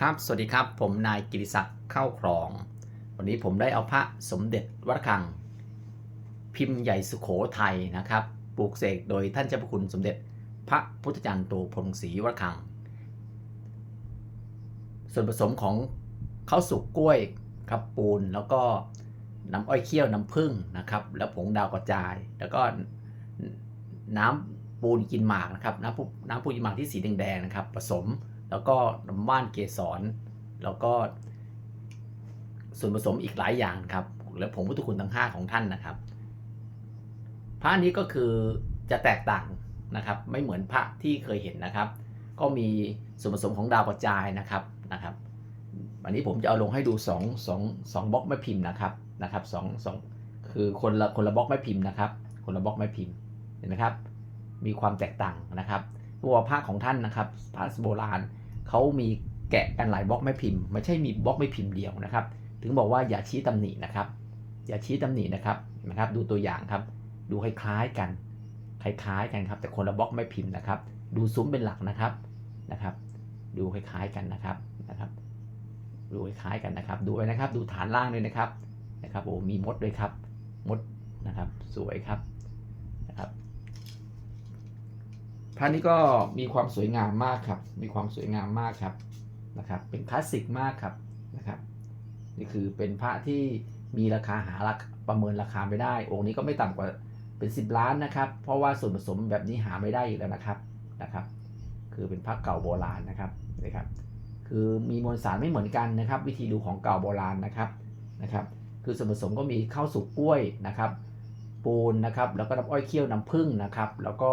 ครับ สวัสดีครับ ผมนายกิติศักดิ์เข้าครอง วันนี้ผมได้เอาพระสมเด็จวัดระฆัง พิมพ์ใหญ่สุโขทัยนะครับปลูกเสกโดยท่านเจ้าพระคุณสมเด็จ พระพุทธจารย์โตพรหมศรีวัดระฆัง ส่วนผสมของข้าวสุกกล้วยครับปูนแล้วก็น้ำอ้อยเคี่ยวน้ำผึ้งนะครับ แล้วผงดาวกระจาย แล้วก็น้ำปูนกินหมากนะครับน้ำปูน้ำปูนกินหมากที่สีแดงๆนะครับ ผสม แล้วก็น้ำว่านเกสร แล้วก็ส่วนผสมอีกหลายอย่างครับ และผงพุทธคุณทั้ง 5 ของท่านนะครับ พระนี้ก็คือจะแตกต่างนะครับ ไม่เหมือนพระที่เคยเห็นนะครับ ก็มีส่วนผสมของดาวกระจายนะครับนะครับวันนี้ผมจะเอาลงให้ดู2 2 2บล็อกไม้พิมพ์นะครับนะครับ2 2คือคนละคนละบล็อกไม้พิมพ์นะครับ คนละบล็อกไม้พิมพ์เห็นไหมครับ มีความแตกต่างนะครับ ตัวพระของท่านนะครับพระโบราณ เขามีแกะกันหลายบล็อกไม้พิมพ์ไม่ใช่มีบล็อกไม้พิมพ์เดียวนะครับ ถึงบอกว่าอย่าชี้ตำหนินะครับ อย่าชี้ตำหนินะครับนะครับ ดูตัวอย่างครับ ดูคล้ายๆกัน คล้ายๆกันครับ แต่คนละบล็อกไม้พิมพ์นะครับ ดูซุ้มเป็นหลักนะครับนะครับ ดูคล้ายๆกันนะครับนะครับ ดูคล้ายๆกันนะครับ ดูไว้นะครับ ดูฐานล่างด้วยนะครับนะครับโอ้มีมดด้วยครับมดนะครับ สวยครับ พระนี้ก็มีความสวยงามมากครับ มีความสวยงามมากครับนะครับ เป็นคลาสสิกมากครับนะครับ นี่คือเป็นพระที่มีราคาหาราคาประเมินราคาไม่ได้ องค์นี้ก็ไม่ต่ำกว่าเป็น 10 ล้านนะครับ เพราะว่าส่วนผสมแบบนี้หาไม่ได้อีกแล้วนะครับนะครับ คือเป็นพระเก่าโบราณนะครับนะครับ คือมีมวลสารไม่เหมือนกันนะครับ วิธีดูของเก่าโบราณนะครับนะครับ คือส่วนผสมก็มีข้าวสุกกล้วยนะครับ ปูนนะครับ แล้วก็น้ำอ้อยเคี่ยวน้ำผึ้งนะครับ แล้วก็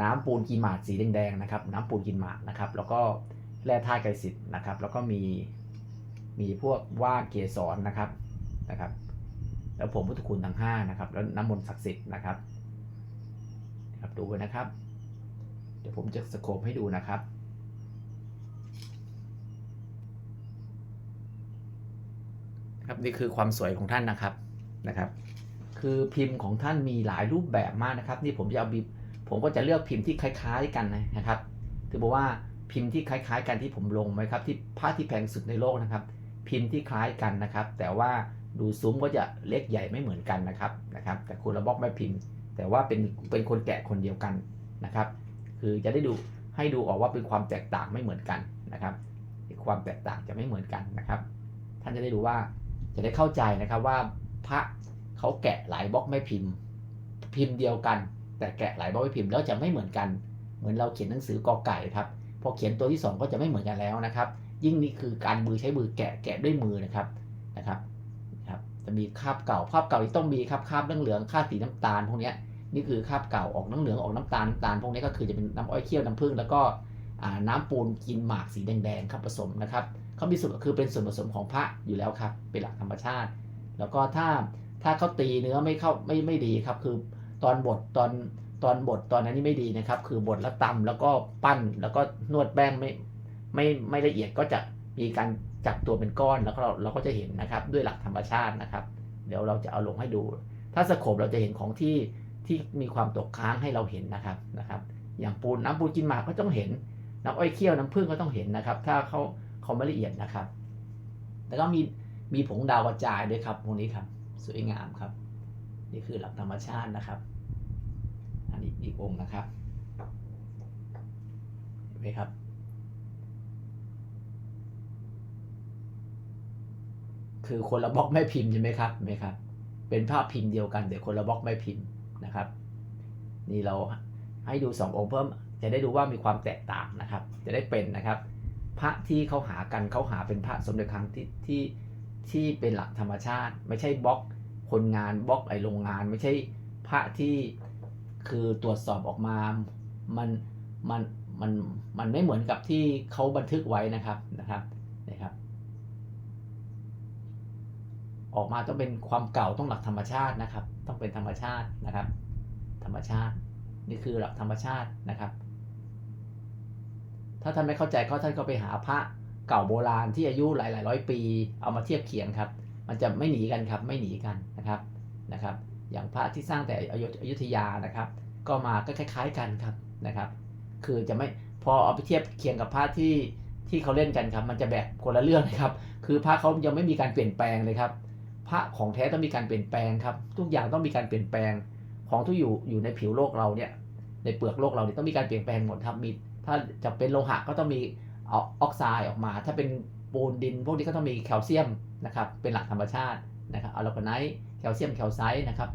น้ำปูนกินหมากสีแดงๆนะครับ น้ำปูนกินหมากนะครับ แล้วก็แร่ธาตุไกรสิทธิ์นะครับ แล้วก็มีมีพวกว่าเกสรนะครับนะครับ แล้วผมพุทธคุณทั้ง5นะครับ แล้วน้ำมนต์ศักดิ์สิทธิ์นะครับครับดูไว้นะครับ เดี๋ยวผมจะสโคปให้ดูนะครับครับนี่คือความสวยของท่านนะครับนะครับ คือพิมพ์ของท่านมีหลายรูปแบบมากนะครับ นี่ผมจะเอาบิ ผมก็จะเลือกพิมพ์ที่คล้ายๆกันนะครับถือบอกว่าพิมพ์ที่คล้ายๆ กันที่ผมลงไว้ครับที่ผ้าที่แพงสุดในโลกนะครับ พิมพ์ที่คล้ายกันนะครับ แต่ว่าดูซุ้มก็จะเล็กใหญ่ไม่เหมือนกันนะครับนะครับ แต่คุณระบอกไม่พิมพ์ แต่ว่าเป็นเป็นคนแกะคนเดียวกันนะครับ คือจะได้ดูให้ดูออกว่าเป็นความแตกต่างไม่เหมือนกันนะครับความแตกต่างจะไม่เหมือนกันนะครับ ท่านจะได้ดูว่าจะได้เข้าใจนะครับว่าพระเขาแกะหลายบล็อกไม่พิมพ์ พิมพ์เดียวกัน แต่แกะหลายบล็อกไม่พิมพ์แล้วจะไม่เหมือนกัน เหมือนเราเขียนหนังสือกอไก่ครับพอเขียนตัวที่ 2 ก็จะไม่เหมือนกันแล้วนะครับ ยิ่งนี่คือการมือใช้มือแกะแกะด้วยมือนะครับนะครับครับจะมีคาบเก่าคาบเก่าที่ต้องมีครับคาบเหลืองคาบสีน้ำตาลพวกนี้นี่คือคาบเก่าออกน้ำเหลืองออกน้ำตาลน้ำตาลพวกนี้ก็คือจะเป็นน้ำอ้อยเคี่ยวน้ำผึ้งแล้วก็น้ำปูนกินหมากสีแดงๆครับผสมนะครับเขามีส่วนคือเป็นส่วนผสมของพระอยู่แล้วครับเป็นหลักธรรมชาติ แล้วก็ถ้าถ้าเขาตีเนื้อไม่เข้าไม่ไม่ดีครับคือ ตอนบดตอนตอนบดตอนนั้นนี่ไม่ดีนะครับ คือบดแล้วตำแล้วก็ปั้นแล้วก็นวดแป้งไม่ไม่ไม่ละเอียดก็จะมีการจับตัวเป็นก้อนแล้วก็เราเราก็จะเห็นนะครับด้วยหลักธรรมชาตินะครับ เดี๋ยวเราจะเอาลงให้ดู ถ้าสโคบเราจะเห็นของที่ที่มีความตกค้างให้เราเห็นนะครับนะครับ อย่างปูนน้ำปูนกินหมากก็ต้องเห็นน้ำอ้อยเคี่ยวน้ำผึ้งก็ต้องเห็นนะครับ ถ้าเขาเขาไม่ละเอียดนะครับ แล้วก็มีมีผงดาวกระจายด้วยครับพวกนี้ครับ สวยงามครับ นี่คือหลักธรรมชาตินะครับ อันนี้อีกองค์นะครับเห็นไหมครับ คือคนละบล็อกไม่พิมพ์ใช่ไหมครับเห็นไหมครับ เป็นภาพพิมพ์เดียวกันแต่คนละบล็อกไม่พิมพ์นะครับ นี่เราให้ดูสององค์เพิ่มจะได้ดูว่ามีความแตกต่างนะครับ จะได้เป็นนะครับ พระที่เขาหากันเขาหาเป็นพระสมเด็จครั้งที่ที่ที่เป็นหลักธรรมชาติ ไม่ใช่บล็อก คนงานบล็อกไอโรงงาน ไม่ใช่พระที่คือตรวจสอบออกมา มันมันมันมันไม่เหมือนกับที่เขาบันทึกไว้นะครับนะครับนะครับ ออกมาต้องเป็นความเก่าต้องหลักธรรมชาตินะครับ ต้องเป็นธรรมชาตินะครับ ธรรมชาติ นี่คือหลักธรรมชาตินะครับ ถ้าท่านไม่เข้าใจเขาท่านก็ไปหาพระเก่าโบราณที่อายุหลายหลายร้อยปี เอามาเทียบเคียงครับ มันจะไม่หนีกันครับไม่หนีกันนะครับนะครับ อย่างพระที่สร้างแต่อยุอยุธยานะครับ ก็มาก็คล้าย ๆกันครับนะครับ คือจะไม่พอเอาไปเทียบเคียงกับพระที่ที่เขาเล่นกันครับ มันจะแบบคนละเรื่องเลยครับ คือพระเขายังไม่มีการเปลี่ยนแปลงเลยครับ พระของแท้ต้องมีการเปลี่ยนแปลงครับ ทุกอย่างต้องมีการเปลี่ยนแปลงของทุกอยู่อยู่ในผิวโลกเราเนี่ยในเปลือกโลกเราเนี่ยต้องมีการเปลี่ยนแปลงหมดครับมีถ้าจะเป็นโลหะก็ต้องมีออกไซด์ออกมา ถ้าเป็นปูนดิน พวกนี้ก็ต้องมีแคลเซียม นะครับเป็นหลักธรรมชาตินะครับอะลากไนท์แคลเซียมแคลไซต์นะครับ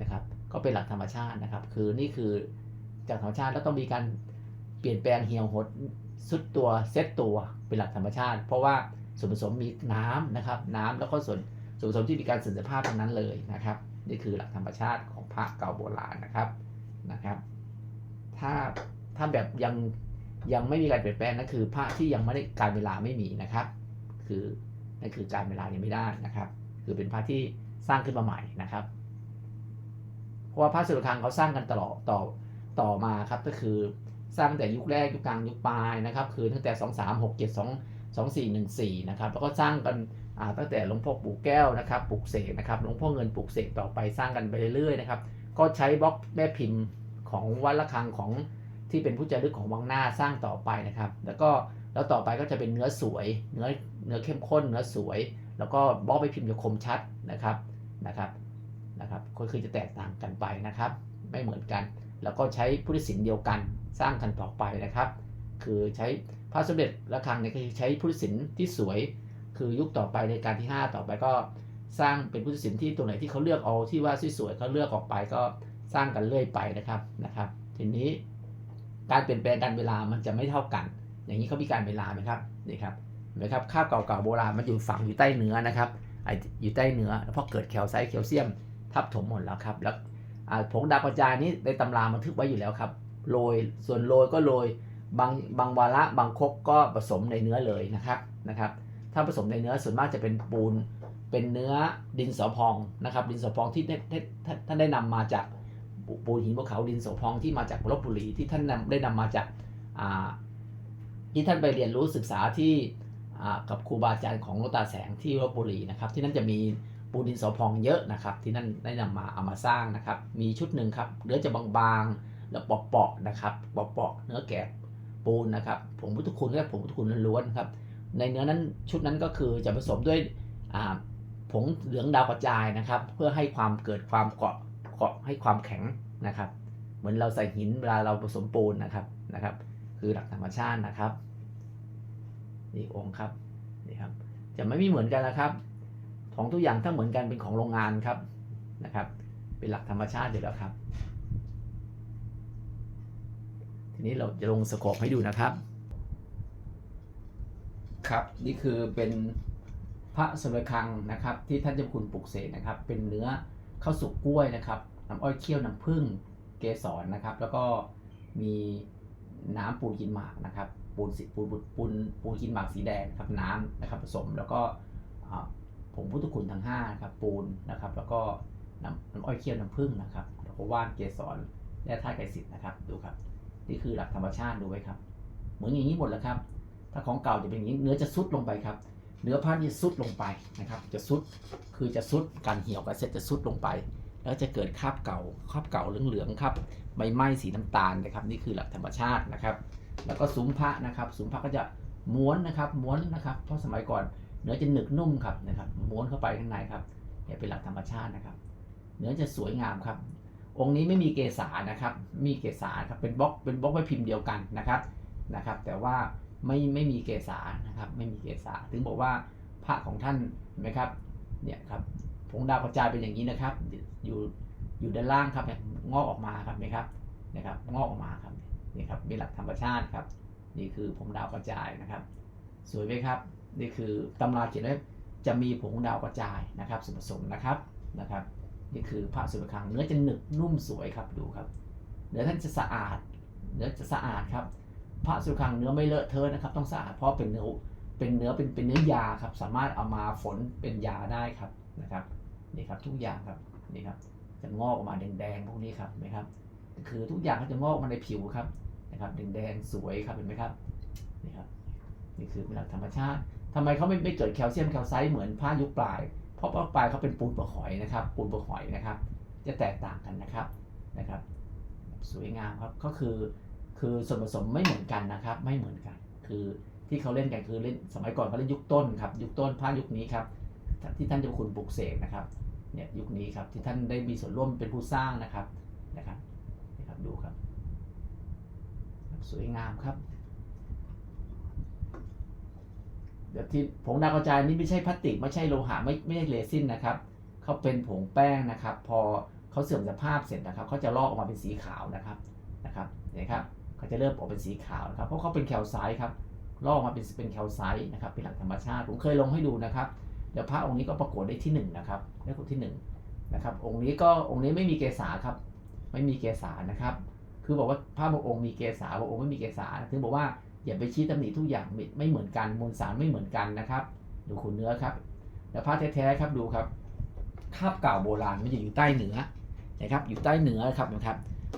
นะครับ ก็เป็นหลักธรรมชาตินะครับ คือนี่คือจากธรรมชาติแล้วต้องมีการเปลี่ยนแปลงเหี่ยวหดสุดตัวเซตตัวเป็นหลักธรรมชาติ เพราะว่าส่วนผสมมีน้ำนะครับ น้ำแล้วก็ส่วนส่วนผสมที่มีการสื่อสภาพทั้งนั้นเลยนะครับ นี่คือหลักธรรมชาติของพระเก่าโบราณนะครับนะครับ ถ้าถ้าแบบยังยังไม่มีการเปลี่ยนแปลงนั่นคือพระที่ยังไม่ได้การเวลาไม่มีนะครับ คือ นั่นคือการเวลายังไม่ได้นะครับ คือเป็นพระที่สร้างขึ้นมาใหม่นะครับ เพราะว่าพระสุรคังเขาสร้างกันตลอดต่อต่อมาครับก็คือสร้างแต่ยุคแรกยุคกลางยุคปลายนะครับ คือตั้งแต่ 2 3 6 7 2 2 4 1 4นะครับแล้วก็สร้างกันตั้งแต่หลวงพ่อปู่แก้วนะครับปลุกเสกนะครับหลวงพ่อเงินปลุกเสกต่อไปสร้างกันไปเรื่อยๆนะครับก็ใช้บล็อกแม่พิมพ์ของวัดระฆังของที่เป็นผู้จารึกของวังหน้าสร้างต่อไปนะครับ แล้วก็ แล้วต่อไปก็จะเป็นเนื้อสวย เนื้อเนื้อเข้มข้น เนื้อสวย แล้วก็บล็อกแม่พิมพ์จะคมชัดนะครับนะครับนะครับก็คือจะแตกต่างกันไปนะครับ ไม่เหมือนกัน แล้วก็ใช้พุทธศิลป์เดียวกันสร้างกันต่อไปนะครับ คือใช้พระสมเด็จระฆังเนี่ยคือใช้พุทธศิลป์ที่สวย คือยุคต่อไปในการที่ 5 ต่อไปก็สร้างเป็นพุทธศิลป์ที่ตัวไหนที่เขาเลือกเอาที่ว่าสวยๆเขาเลือกออกไปก็สร้างกันเรื่อยไปนะครับนะครับ ทีนี้การเปลี่ยนแปลงการเวลามันจะไม่เท่ากัน อย่างนี้เขามีการเวลาไหมครับนี่ครับเห็นไหมครับข้าวเก่าๆโบราณมันอยู่ฝังอยู่ใต้เนื้อนะครับอยู่ใต้เนื้อพอเกิดแคลไซต์แคลเซียม ทับถมหมดแล้วครับ แล้วผงดาวกระจายนี้ในตำราบันทึกไว้อยู่แล้วครับโรยส่วนโรยก็โรยบางบางวาระบางคกก็ผสมในเนื้อเลยนะครับนะครับ ถ้าผสมในเนื้อส่วนมากจะเป็นปูนเป็นเนื้อดินสอพองนะครับ ดินสอพองที่ท่านได้นำมาจากปูนหินภูเขาดินสอพองที่มาจากลบบุรีที่ท่านได้นำมาจากอ่า ที่ท่านไปเรียนรู้ศึกษาที่กับครูบาอาจารย์ของหลวงตาแสงที่ลบบุรีนะครับที่นั่นจะมีปูดินสอพองเยอะนะครับ ที่นั่นได้นำมาเอามาสร้างนะครับ มีชุดหนึ่งครับเนื้อจะบางๆแล้วเปาะๆนะครับเปาะๆเนื้อแกะปูนนะครับผงพุทธคุณก็ผงพุทธคุณล้วนๆครับในเนื้อนั้นชุดนั้นก็คือจะผสมด้วยผงเหลืองดาวกระจายนะครับ เพื่อให้ความเกิดความเกาะเกาะให้ความแข็งนะครับ เหมือนเราใส่หินเวลาเราผสมปูนนะครับนะครับ คือหลักธรรมชาตินะครับ นี่องค์ครับนี่ครับ จะไม่มีเหมือนกันนะครับ ของทุกอย่างถ้าเหมือนกันเป็นของโรงงานครับนะครับ เป็นหลักธรรมชาติอยู่แล้วครับ ทีนี้เราจะลงสโคปให้ดูนะครับ ครับนี่คือเป็นพระสมเด็จคังนะครับ ที่ท่านเจ้าคุณปลุกเสกนะครับ เป็นเนื้อข้าวสุกกล้วยนะครับน้ำอ้อยเคี่ยวน้ำผึ้งเกสรนะครับ แล้วก็มี น้ำปูนกินหมากนะครับปูนสีปูนปูนปูนกินหมากสีแดงครับน้ำนะครับผสมแล้วก็ผงพุทธคุณทั้ง5ครับปูนนะครับ แล้วก็น้ำน้ำอ้อยเคี่ยวน้ำผึ้งนะครับแล้วก็ว่านเกสรและธาตุไกรสิทธิ์นะครับดูครับนี่คือหลักธรรมชาติดูไว้ครับ เหมือนอย่างนี้หมดแล้วครับ ถ้าของเก่าจะเป็นอย่างนี้เนื้อจะซุดลงไปครับ เนื้อผ้านี่ซุดลงไปนะครับ จะซุดคือจะซุดการเหี่ยวกันเสร็จจะซุดลงไป แล้วจะเกิดคราบเก่าคราบเก่าเหลืองๆครับ ใบไม้สีน้ำตาลนะครับ นี่คือหลักธรรมชาตินะครับ แล้วก็ซุ้มพระนะครับซุ้มพระก็จะม้วนนะครับม้วนนะครับ เพราะสมัยก่อนเนื้อจะหนึกนุ่มครับนะครับม้วนเข้าไปข้างในครับเนี่ยเป็นหลักธรรมชาตินะครับ เนื้อจะสวยงามครับ องค์นี้ไม่มีเกสานะครับ มีเกสาครับเป็นบล็อกเป็นบล็อกไว้พิมพ์เดียวกันนะครับนะครับ แต่ว่าไม่ไม่มีเกสานะครับไม่มีเกสาถึงบอกว่าพระของท่านเห็นไหมครับเนี่ยครับผงดาวกระจายเป็นอย่างนี้นะครับ อยู่ อยู่ด้านล่างครับเนี่ยงอกออกมาครับเห็นไหมครับนะครับงอกออกมาครับนี่ครับมีหลักธรรมชาติครับ นี่คือผงดาวกระจายนะครับ สวยไหมครับ นี่คือตำราเขียนไว้จะมีผงดาวกระจายนะครับส่วนผสมนะครับนะครับ นี่คือพระสุรคังเนื้อจะหนึบนุ่มสวยครับดูครับ เนื้อท่านจะสะอาด เนื้อจะสะอาดครับ พระสุรคังเนื้อไม่เลอะเทอะนะครับ ต้องสะอาดเพราะเป็นเนื้อเป็นเนื้อเป็นเป็นเนื้อยาครับ สามารถเอามาฝนเป็นยาได้ครับนะครับนี่ครับทุกอย่างครับนี่ครับ จะงอกออกมาแดงๆพวกนี้ครับเห็นไหมครับ คือทุกอย่างก็จะงอกมาในผิวครับนะครับแดงๆสวยครับเห็นไหมครับนี่ครับนี่คือเป็นหลักธรรมชาติทำไมเขาไม่ไม่เกิดแคลเซียมแคลไซต์เหมือนผ้ายุคปลาย เพราะว่าปลายเขาเป็นปูนปลือกหอยนะครับ ปูนปลือกหอยนะครับ จะแตกต่างกันนะครับนะครับ สวยงามครับก็คือคือส่วนผสมไม่เหมือนกันนะครับ ไม่เหมือนกัน คือที่เขาเล่นกันคือเล่นสมัยก่อนเขาเล่นยุคต้นครับ ยุคต้นพระยุคนี้ครับที่ท่านเจ้าคุณปลุกเสกนะครับ เนี่ยยุคนี้ครับที่ท่านได้มีส่วนร่วมเป็นผู้สร้างนะครับนะครับนะครับดูครับ สวยงามครับ เดี๋ยวที่ผงดาวกระจายนี่ไม่ใช่พลาสติกไม่ใช่โลหะไม่ไม่ใช่เรซินนะครับเขาเป็นผงแป้งนะครับ พอเขาเสื่อมสภาพเสร็จนะครับเขาจะลอกออกมาเป็นสีขาวนะครับนะครับเนี่ยครับเขาจะเริ่มออกเป็นสีขาวนะครับเพราะเขาเป็นแคลไซต์ครับลอกออกมาเป็นเป็นแคลไซต์นะครับเป็นหลักธรรมชาติผมเคยลงให้ดูนะครับ เดี๋ยวพระองค์นี้ก็ประกวดได้ที่หนึ่งนะครับได้คนที่หนึ่งนะครับ องค์นี้ก็องค์นี้ไม่มีเกษาครับ ไม่มีเกษานะครับ คือบอกว่าพระบางองค์มีเกษาบางองค์ไม่มีเกษาถึงบอกว่าอย่าไปชี้ตำหนิทุกอย่างไม่เหมือนกันมวลสารไม่เหมือนกันนะครับ ดูขุนเนื้อครับแล้วพระแท้ๆครับดูครับคาบเก่าโบราณมันจะอยู่ใต้เนื้อนะครับ อยู่ใต้เนื้อครับนะครับ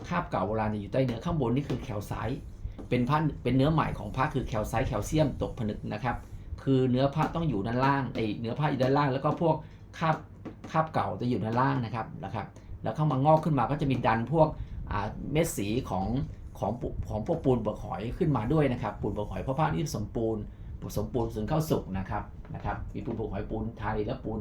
คาบเก่าโบราณจะอยู่ใต้เนื้อข้างบนนี่คือแคลไซต์เป็นพระเป็นเนื้อใหม่ของพระคือแคลไซต์แคลเซียมตกผนึกนะครับ คือเนื้อพระต้องอยู่ด้านล่างไอเนื้อพระอยู่ด้านล่าง แล้วก็พวกคาบคาบเก่าจะอยู่ด้านล่างนะครับนะครับ แล้วเข้ามางอกขึ้นมาก็จะมีดันพวกเม็ดสีของของของพวกปูนเปลือกหอยขึ้นมาด้วยนะครับ ปูนเปลือกหอยเพราะผ้านี่ผสมปูนผสมปูนส่วนเข้าสุกนะครับนะครับมีปูนเปลือกหอยปูนไทยและปูน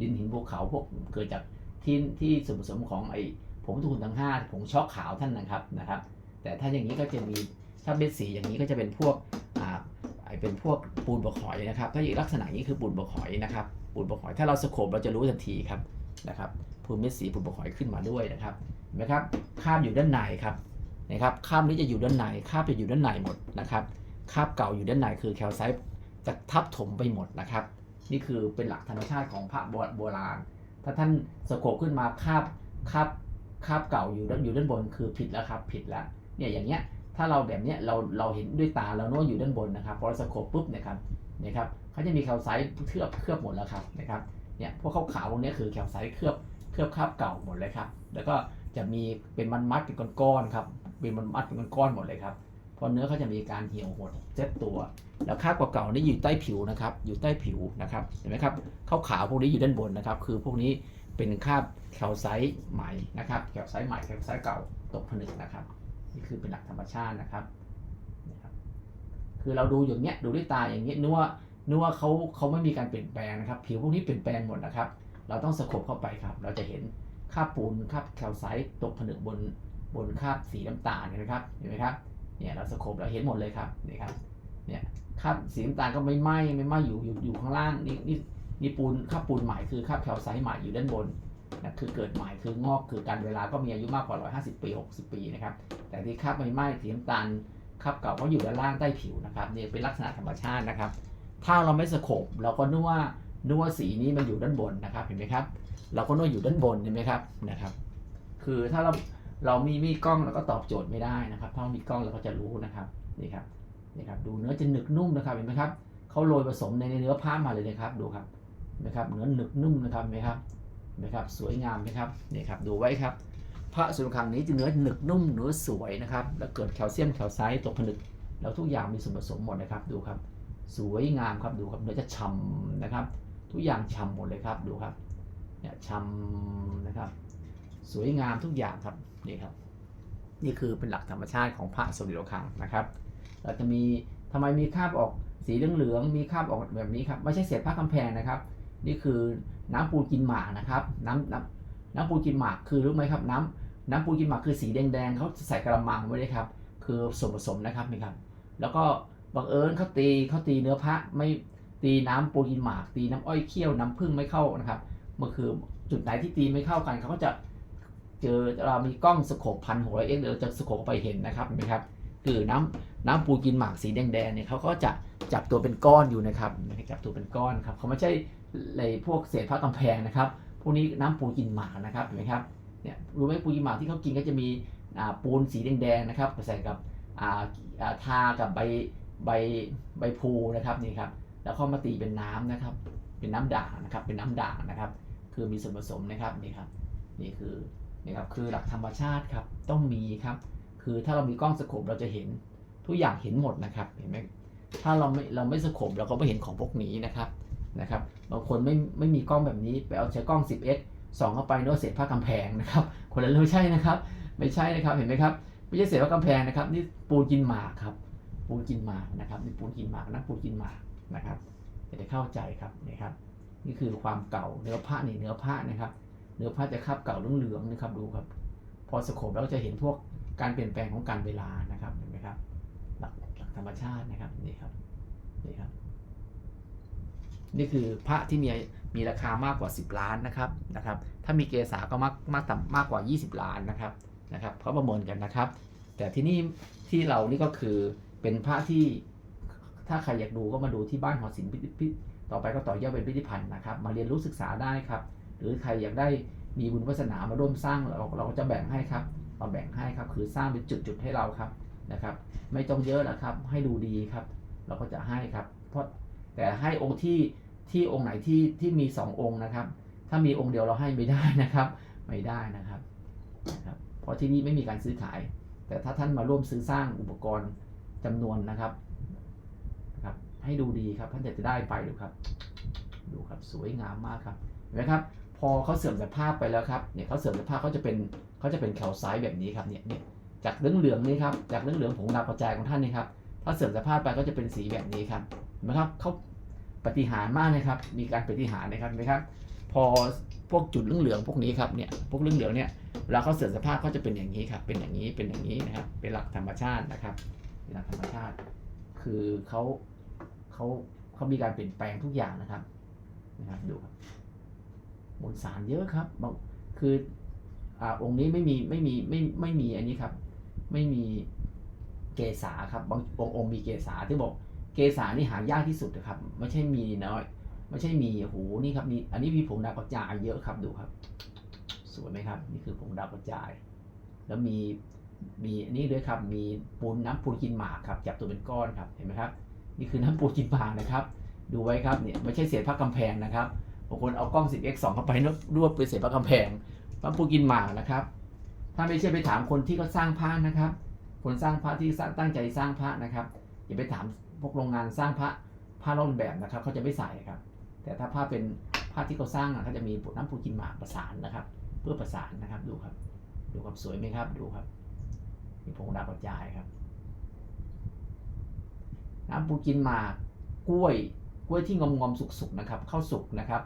ดินหินภูเขาพวกเกิดจากที่ที่ส่วนผสมของไอ้ผงทุนทั้งห้าผงช็อกขาวท่านนะครับนะครับ แต่ถ้าอย่างนี้ก็จะมีถ้าเม็ดสีอย่างนี้ก็จะเป็นพวก เป็นพวกปูนเปลือกหอยนะครับ ถ้าอย่างลักษณะนี้คือปูนเปลือกหอยนะครับ ปูนเปลือกหอย ถ้าเราสโคบเราจะรู้ทันทีครับนะครับปูนเม็ดสีปูนเปลือกหอยขึ้นมาด้วยนะครับเห็นไหมครับคาบอยู่ด้านในครับนะครับคาบนี้จะอยู่ด้านในคาบจะอยู่ด้านในหมดนะครับคาบเก่าอยู่ด้านในคือแคลไซต์จะทับถมไปหมดนะครับ นี่คือเป็นหลักธรรมชาติของพระโบราณ ถ้าท่านสโคบขึ้นมาคาบคาบคาบเก่าอยู่ด้านอยู่ด้านบนคือผิดแล้วครับ ผิดแล้วเนี่ยอย่างเงี้ย ถ้าเราแบบนี้เราเราเห็นด้วยตาเราโน้อยู่ด้านบนนะครับพอเราสโคบปุ๊บเนี่ยครับเนี่ยครับเขาจะมีแคลไซต์เคลือบเคลือบหมดแล้วครับนะครับเนี่ยพวกขาวๆพวกนี้คือแคลไซต์เคลือบเคลือบคราบเก่าหมดเลยครับ แล้วก็จะมีเป็นมันมัดเป็นก้อนๆครับเป็นมันมัดเป็นก้อนๆหมดเลยครับพราะเนื้อเขาจะมีการเหี่ยวหดเซ็ตตัว แล้วคราบเก่าๆนี่อยู่ใต้ผิวนะครับ อยู่ใต้ผิวนะครับ เห็นไหมครับขาวขาวพวกนี้อยู่ด้านบนนะครับ คือพวกนี้เป็นคราบแคลไซต์ใหม่นะครับ แคลไซต์ใหม่ แคลไซต์เก่าตกผนึกนะครับ นี่คือเป็นหลักธรรมชาตินะครับครับ คือเราดูอย่างเงี้ยดูด้วยตาอย่างเงี้ยนึกว่านึกว่าเขาเขาไม่มีการเปลี่ยนแปลงนะครับ ผิวพวกนี้เปลี่ยนแปลงหมดนะครับ เราต้องสะกบเข้าไปครับ เราจะเห็นคราบปูนคราบแคลไซต์ตกผนึกบนบนคราบสีน้ำตาลนไหมครับเห็นไหมครับเนี่ยเราสโคบเราเห็นหมดเลยครับนี่ครับเนี่ยคราบสีน้ำตาลก็ไม่ไหม้ไม่ไหม้อยู่อยู่อยู่ข้างล่างนี่นี่นี่ปูนคราบปูนใหม่คือคราบแคลไซต์ใหม่อยู่ด้านบน นะคือเกิดใหม่คืองอกคือการเวลาก็มีอายุมากกว่า 150 ปี 60 ปีนะครับ แต่ที่คราบไม่ไหม้สีน้ำตาลคราบเก่าก็อยู่ด้านล่างใต้ผิวนะครับนี่เป็นลักษณะธรรมชาตินะครับ ถ้าเราไม่สโคบเราก็นึกว่านึกว่าสีนี้มันอยู่ด้านบนนะครับเห็นไหมครับ เราก็นวดอยู่ด้านบนเห็นไหมครับนะครับ คือถ้าเราเรามีมีกล้องเราก็ตอบโจทย์ไม่ได้นะครับ ถ้ามีกล้องเราก็จะรู้นะครับนี่ครับนี่ครับดูเนื้อจะหนึกนุ่มนะครับเห็นไหมครับเขาโรยผสมในเนื้อผ้ามาเลยนะครับดูครับนไหมครับเนื้อหนึกนุ่มนะครับเห็นไหมครับ นไหมครับสวยงามไหมครับนี่ครับดูไว้ครับ พระสุนทรคังนี้จะเนื้อหนึกนุ่มเนื้อสวยนะครับ แล้วเกิดแคลเซียมแคลไซต์ตกผนึกแล้วทุกอย่างมีส่วนผสมหมดนะครับดูครับ สวยงามครับดูครับเนื้อจะฉ่ำนะครับ ทุกอย่างฉ่ำหมดเลยครับดูครับเนี่ยชำนะครับ สวยงามทุกอย่างครับนี่ครับ นี่คือเป็นหลักธรรมชาติของพระสมเด็จโลคังนะครับเราจะมีทำไมมีคราบออกสีเหลืองๆมีคราบออกแบบนี้ครับไม่ใช่เศษผ้ากำแพงนะครับ นี่คือน้ำปูกินหมากนะครับน้ำน้ำน้ำปูกินหมากคือรู้ไหมครับ น้ำน้ำปูกินหมากคือสีแดงๆเขาใส่กระมังไว้เลยครับ คือส่วนผสมนะครับนี่ครับ แล้วก็บังเอิญเขาตีเขาตีเนื้อพระไม่ตีน้ำปูกินหมาก ตีน้ำอ้อยเคี่ยวน้ำผึ้งไม่เข้านะครับมันคือจุดไหนที่ตีไม่เข้ากันเขาก็จะเจอเรามีกล้องสโคปพันหัวเอ็กเดี๋ยวจะสโคปไปเห็นนะครับเห็นไหมครับ คือน้ำน้ำปูกินหมากสีแดงๆเนี่ยเขาก็จะจับตัวเป็นก้อนอยู่นะครับจับตัวเป็นก้อนครับเขาไม่ใช่ เลยพวกเศษผ้ากำแพงนะครับ พวกนี้น้ำปูกินหมากนะครับเห็นไหมครับเนี่ยรู้ไหมปูกินหมากที่เขากินก็จะมีปูนสีแดงๆนะครับใส่กับทากับใบใบใบพูนะครับนี่ครับแล้วเข้ามาตีเป็นน้ำนะครับ เป็นน้ำด่างนะครับ เป็นน้ำด่างนะครับ คือมีส่วนผสมนะครับนี่ครับนี่คือนี่ครับคือหลักธรรมชาติครับต้องมีครับ คือถ้าเรามีกล้องสโคปเราจะเห็นทุกอย่างเห็นหมดนะครับเห็นไหมถ้าเราไม่เราไม่สโคปเราก็ไม่เห็นของพวกนี้นะครับ นะครับบางคนไม่ไม่มีกล้องแบบนี้ไปเอาใช้กล้อง 10x ส่องเข้าไปโน้ตเศษผ้ากำแพงนะครับคนละเรื่องใช่นะครับ ไม่ใช่นะครับเห็นไหมครับไม่ใช่เศษผ้ากำแพงนะครับนี่ปูนกินหมากครับปูนกินหมากนะครับนี่ปูนกินหมากนั่นปูนกินหมากนะครับจะได้เข้าใจครับนี่ครับ นี่คือความเก่าเนื้อผ้านี่เนื้อผ้านะครับ เนื้อผ้าจะคาบเก่าเหลืองๆนะครับดูครับ พอสโคปแล้วจะเห็นพวกการเปลี่ยนแปลงของการเวลานะครับเห็นไหมครับหลักธรรมชาตินะครับนี่ครับนี่ครับ นี่คือพระที่มีมีราคามากกว่า 10 ล้านนะครับนะครับ ถ้ามีเกษาก็มากมากต่ำมากกว่า 20 ล้านนะครับนะครับเขาประเมินกันนะครับ แต่ที่นี่ที่เรานี่ก็คือเป็นพระที่ถ้าใครอยากดูก็มาดูที่บ้านหอศิลป์พิต่อไปก็ต่อยอดเป็นพิพิธภัณฑ์นะครับ มาเรียนรู้ศึกษาได้ครับ หรือใครอยากได้มีบุญวาสนามาร่วมสร้างเราเราก็จะแบ่งให้ครับเราแบ่งให้ครับคือสร้างเป็นจุดๆให้เราครับนะครับ ไม่ต้องเยอะนะครับให้ดูดีครับ เราก็จะให้ครับ เพราะแต่ให้องค์ที่ ที่องค์ไหนที่ที่มีสององค์นะครับ ถ้ามีองค์เดียวเราให้ไม่ได้นะครับ ไม่ได้นะครับนะครับ เพราะที่นี่ไม่มีการซื้อขาย แต่ถ้าท่านมาร่วมซื้อสร้างอุปกรณ์จำนวนนะครับนะครับ ให้ดูดีครับท่านจะได้ไปดูครับ ดูครับสวยงามมากครับเห็นไหมครับ พอเขาเสื่อมสภาพไปแล้วครับเนี่ยเขาเสื่อมสภาพเขาจะเป็นเขาจะเป็นแคลไซด์แบบนี้ครับเนี่ยเนี่ยจากเหลืองเหลืองนี่ครับจากเหลืองเหลืองผงดาวกระจายของท่านนี่ครับถ้าเสื่อมสภาพไปก็จะเป็นสีแบบนี้ครับเห็นไหมครับเขา ปฏิหารมากนะครับ มีการปฏิหารนะครับนไหมครับ พอพวกจุดเหลืองเหลืองๆพวกนี้ครับเนี่ยพวกเหลืองเหลืองๆเนี่ยเวลาเขาเสื่อมสภาพเขาจะเป็นอย่างนี้ครับ เป็นอย่างนี้เป็นอย่างนี้นะครับ เป็นหลักธรรมชาตินะครับเป็นหลักธรรมชาติ คือเขาเขาเขามีการเปลี่ยนแปลงทุกอย่างนะครับนะครับดูครับมวลสารเยอะครับบางคืออ่าองค์นี้ไม่มีไม่มีไม่ไม่มีอันนี้ครับ ไม่มีเกษาครับบางองค์องค์มีเกษาที่บอก เกษานี่หายากที่สุดนะครับ ไม่ใช่มีน้อย ไม่ใช่มีโอ้โหนี่ครับนี่อันนี้มีผงดาวกระจายเยอะครับดูครับ สวยไหมครับ นี่คือผงดาวกระจาย แล้วมีมีอันนี้ด้วยครับ มีปูนน้ำปูนกินหมากครับ จับตัวเป็นก้อนครับเห็นไหมครับ นี่คือน้ำปูนกินหมากนะครับ ดูไว้ครับเนี่ยไม่ใช่เศษผ้ากำแพงนะครับบางคนเอากล้อง 10x 2เข้าไปนรวบเป็นเศษผ้ากำแพงพระปูนกินหมากนะครับ ถ้าไม่เชื่อไปถามคนที่เขาสร้างพระนะครับ คนสร้างพระที่ตั้งใจสร้างพระนะครับอย่าไปถาม พวกโรงงานสร้างพระผ้าร่อนแบบนะครับเขาจะไม่ใส่ครับ แต่ถ้าผ้าเป็นผ้าที่เขาสร้างอะเขาจะมีน้ำปูกินหมากประสานนะครับ เพื่อประสานนะครับดูครับ ดูครับสวยไหมครับดูครับมีผงดาวกระจายครับ น้ำปูกินหมากกล้วยกล้วยที่งอมงอมๆสุกๆนะครับข้าวสุกนะครับ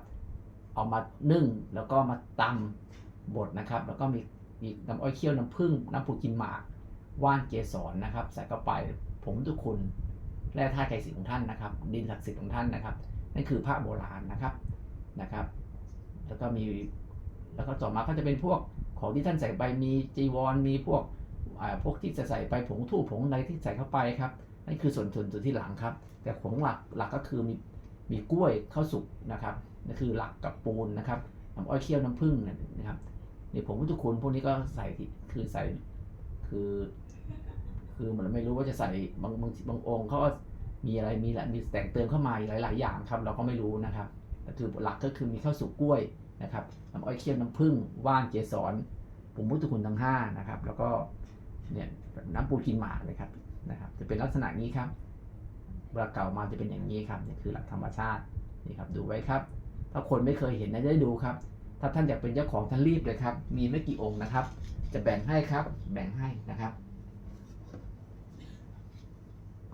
เอามานึ่งแล้วก็มาตำบดนะครับ แล้วก็มีมีน้ำอ้อยเคี่ยวน้ำผึ้งน้ำปูกินหมากว่านเกสรนะครับ ใส่เข้าไปผงทุกคุณ แร่ธาตุไกสิทธิ์ของท่านนะครับ ดินศักดิ์สิทธิ์ของท่านนะครับนั่นคือพระโบราณนะครับนะครับ แล้วก็มีแล้วก็ต่อมาก็จะเป็นพวกของที่ท่านใส่ไปมีจีวรมีพวกอ่าพวกที่จะใส่ไปผงทูบผงอะไรที่ใส่เข้าไปครับนั่นคือส่วนส่วนส่วนที่หลังครับ แต่ของหลักหลักก็คือมีมีกล้วยข้าวสุกนะครับนั่นคือหลักกับปูนนะครับน้ำอ้อยเคี่ยวน้ำผึ้งนะครับนี่ผมพุทธคุณพวกนี้ก็ใส่คือใส่คือ คือเหมันไม่รู้ว่าจะใส่บางบางบางองค์เขาก็มีอะไรมีแหละมีแต่งเติมเข้ามาอีกหลายๆอย่างครับ เราก็ไม่รู้นะครับแต่คือหลักก็คือมีข้าวสุกกล้วยนะครับน้ำอ้อยเคี่ยวน้ำผึ้งว่านเกสรผมพุทธคุณทั้งห้านะครับ แล้วก็เนี่ยน้ำปูกินหมากเลยครับนะครับ จะเป็นลักษณะนี้ครับเวลาเก่ามาจะเป็นอย่างนี้ครับนี่คือหลักธรรมชาตินี่ครับดูไว้ครับ ถ้าคนไม่เคยเห็นนะจะได้ดูครับ ถ้าท่านอยากเป็นเจ้าของท่านรีบเลยครับ มีไม่กี่องค์นะครับ จะแบ่งให้ครับ แบ่งให้นะครับ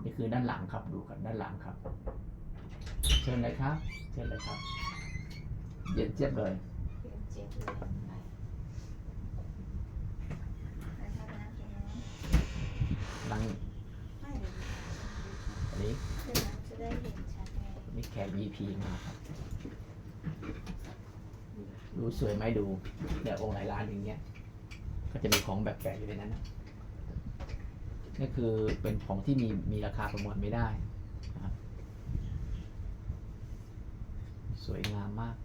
นี่คือด้านหลังครับดูกันด้านหลังครับ เชิญเลยครับ เชิญเลยครับ เย็นเจี๊ยบเลยเจ็บเจ็บเลยไปไปเข้าไปนั่งตรงนู้นหลังไม่เดี๋ยวอันนี้คือมันจะได้เห็นชัดไงนี่แขก VP มาครับ ดูสวยไหมดูเดี๋ยวองค์หลายล้านอย่างเงี้ย ก็จะมีของแปลกๆอยู่ในนั้นนะ นี่คือเป็นของที่มีมีราคาประเมินไม่ได้นะครับสวยงามมาก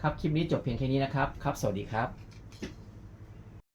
ครับคลิปนี้จบเพียงแค่นี้นะครับ ครับ สวัสดีครับ